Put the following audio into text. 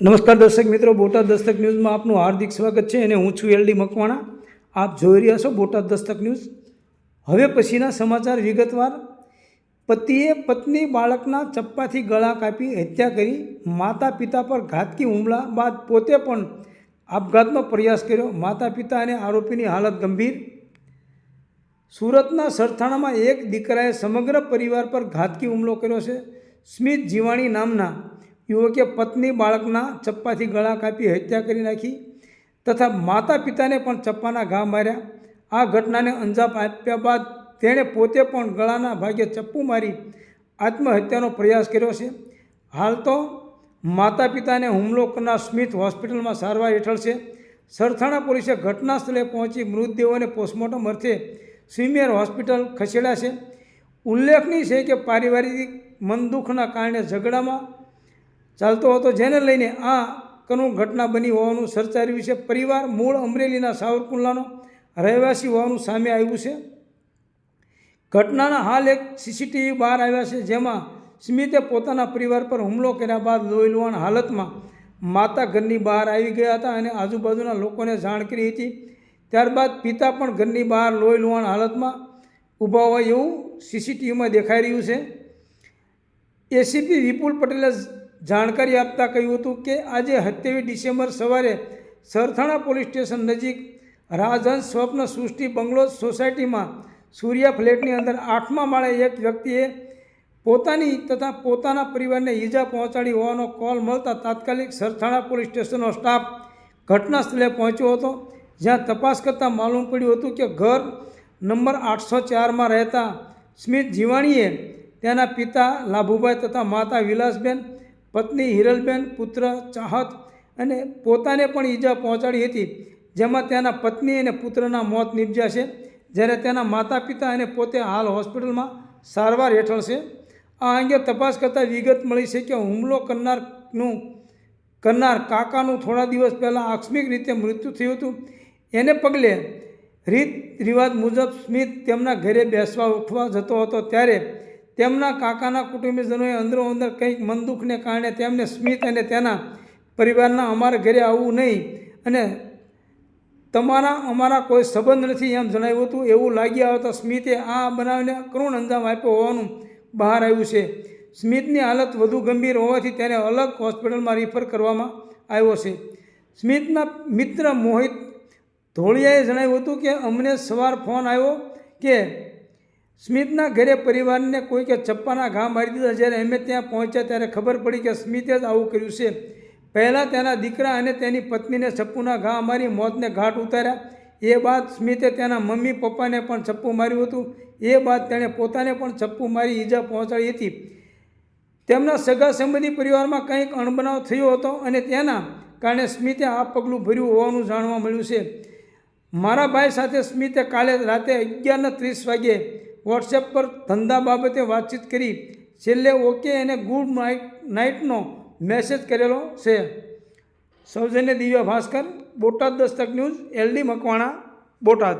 નમસ્કાર દર્શક મિત્રો, બોટાદ દસ્તક ન્યૂઝમાં આપનું હાર્દિક સ્વાગત છે અને હું છું એલડી મકવાણા. આપ જોઈ રહ્યા છો બોટાદ દસ્તક ન્યૂઝ. હવે પછીના સમાચાર વિગતવાર. પતિએ પત્ની બાળકના ચપ્પાથી ગળા કાપી હત્યા કરી માતા પિતા પર ઘાતકી હુમલા બાદ પોતે પણ આપઘાતનો પ્રયાસ કર્યો. માતા પિતા અને આરોપીની હાલત ગંભીર. સુરતના સરથાણામાં એક દીકરાએ સમગ્ર પરિવાર પર ઘાતકી હુમલો કર્યો છે. સ્મિત જીવાણી નામના યુવકે પત્ની બાળકના ચપ્પાથી ગળા કાપી હત્યા કરી નાખી તથા માતા પિતાને પણ ચપ્પાના ઘા માર્યા. આ ઘટનાને અંજામ આપ્યા બાદ તેણે પોતે પણ ગળાના ભાગે ચપ્પુ મારી આત્મહત્યાનો પ્રયાસ કર્યો છે. હાલ તો માતા પિતાને હુમલો કરનાર સ્મિથ હોસ્પિટલમાં સારવાર હેઠળ છે. સરથાણા પોલીસે ઘટના સ્થળે પહોંચી મૃતદેહોને પોસ્ટમોર્ટમ અર્થે સ્વિમિયર હોસ્પિટલ ખસેડ્યા છે. ઉલ્લેખનીય છે કે પારિવારિક મનદુખના કારણે ઝઘડામાં ચાલતો હતો જેને લઈને આ કનું ઘટના બની હોવાનું ચર્ચાયું છે. પરિવાર મૂળ અમરેલીના સાવરકુંડલાનો રહેવાસી હોવાનું સામે આવ્યું છે. ઘટનાના હાલ એક સીસીટીવી બહાર આવ્યા છે જેમાં સ્મિતે પોતાના પરિવાર પર હુમલો કર્યા બાદ લોહી લુહાણ હાલતમાં માતા ઘરની બહાર આવી ગયા હતા અને આજુબાજુના લોકોને જાણ કરી હતી. ત્યારબાદ પિતા પણ ઘરની બહાર લોહીલુહાણ હાલતમાં ઊભા હોય એવું સીસીટીવીમાં દેખાઈ રહ્યું છે. એસીપી વિપુલ પટેલે જાણકારી આપતા કહ્યું હતું કે આજે સત્યાવીસ ડિસેમ્બર સવારે સરથાણા પોલીસ સ્ટેશન નજીક રાજહંસ સ્વપ્ન સૃષ્ટિ બંગલો સોસાયટીમાં સૂર્યા ફ્લેટની અંદર આઠમા માળે એક વ્યક્તિએ પોતાની તથા પોતાના પરિવારને ઈજા પહોંચાડી હોવાનો કોલ મળતા તાત્કાલિક સરથાણા પોલીસ સ્ટેશનનો સ્ટાફ ઘટના સ્થળે પહોંચ્યો હતો, જ્યાં તપાસ કરતાં માલુમ પડ્યું હતું કે ઘર નંબર આઠસો ચારમાં રહેતા સ્મિત જીવાણીએ તેના પિતા લાભુભાઈ તથા માતા વિલાસબેન પત્ની હિરલબેન પુત્ર ચાહત અને પોતાને પણ ઈજા પહોંચાડી હતી, જેમાં તેના પત્ની અને પુત્રના મોત નીપજ્યા છે. જ્યારે તેના માતા પિતા અને પોતે હાલ હોસ્પિટલમાં સારવાર હેઠળ છે. આ અંગે તપાસ કરતાં વિગત મળી છે કે હુમલો કરનારનું, કરનાર કાકાનું થોડા દિવસ પહેલાં આકસ્મિક રીતે મૃત્યુ થયું હતું. એને પગલે રીત રિવાજ મુજબ સ્મિત તેમના ઘરે બેસવા ઉઠવા જતો હતો. ત્યારે તેમના કાકાના કુટુંબીજનોએ અંદરો અંદર કંઈક મનદુખને કારણે તેમને સ્મિત અને તેના પરિવારના અમારા ઘરે આવવું નહીં અને તમારા, અમારા કોઈ સંબંધ નથી એમ જણાવ્યું હતું. એવું લાગી આવતા સ્મિતે આ બનાવને કરુણ અંજામ આપ્યો હોવાનું બહાર આવ્યું છે. સ્મિતની હાલત વધુ ગંભીર હોવાથી તેને અલગ હોસ્પિટલમાં રિફર કરવામાં આવ્યો છે. સ્મિતના મિત્ર મોહિત ધોળિયાએ જણાવ્યું હતું કે અમને સવાર ફોન આવ્યો કે સ્મિતના ઘરે પરિવારને કોઈકે છપ્પાના ઘા મારી દીધા જ્યારે અમે ત્યાં પહોંચ્યા ત્યારે ખબર પડી કે સ્મિતે જ આવું કર્યું છે. પહેલાં તેના દીકરા અને તેની પત્નીને ચપ્પુના ઘા મારી મોતને ઘાટ ઉતાર્યા. એ બાદ સ્મિતે તેના મમ્મી પપ્પાને પણ ચપ્પુ માર્યું હતું. એ બાદ તેણે પોતાને પણ ચપ્પુ મારી ઈજા પહોંચાડી હતી. તેમના સગા સંબંધી પરિવારમાં કંઈક અણબનાવ થયો હતો અને તેના કારણે સ્મિતે આ પગલું ભર્યું હોવાનું જાણવા મળ્યું છે. મારા ભાઈ સાથે સ્મિતે કાલે રાતે અગિયારના ત્રીસ વાગ્યે વોટ્સએપ પર ધંધા બાબતે વાતચીત કરી છેલ્લે ઓકે અને ગુડ નાઇટ નાઇટનો મેસેજ કરેલો છે. સૌજન્ય દિવ્ય ભાસ્કર, બોટાદ દસ્તક ન્યૂઝ, એલડી મકવાણા, બોટાદ.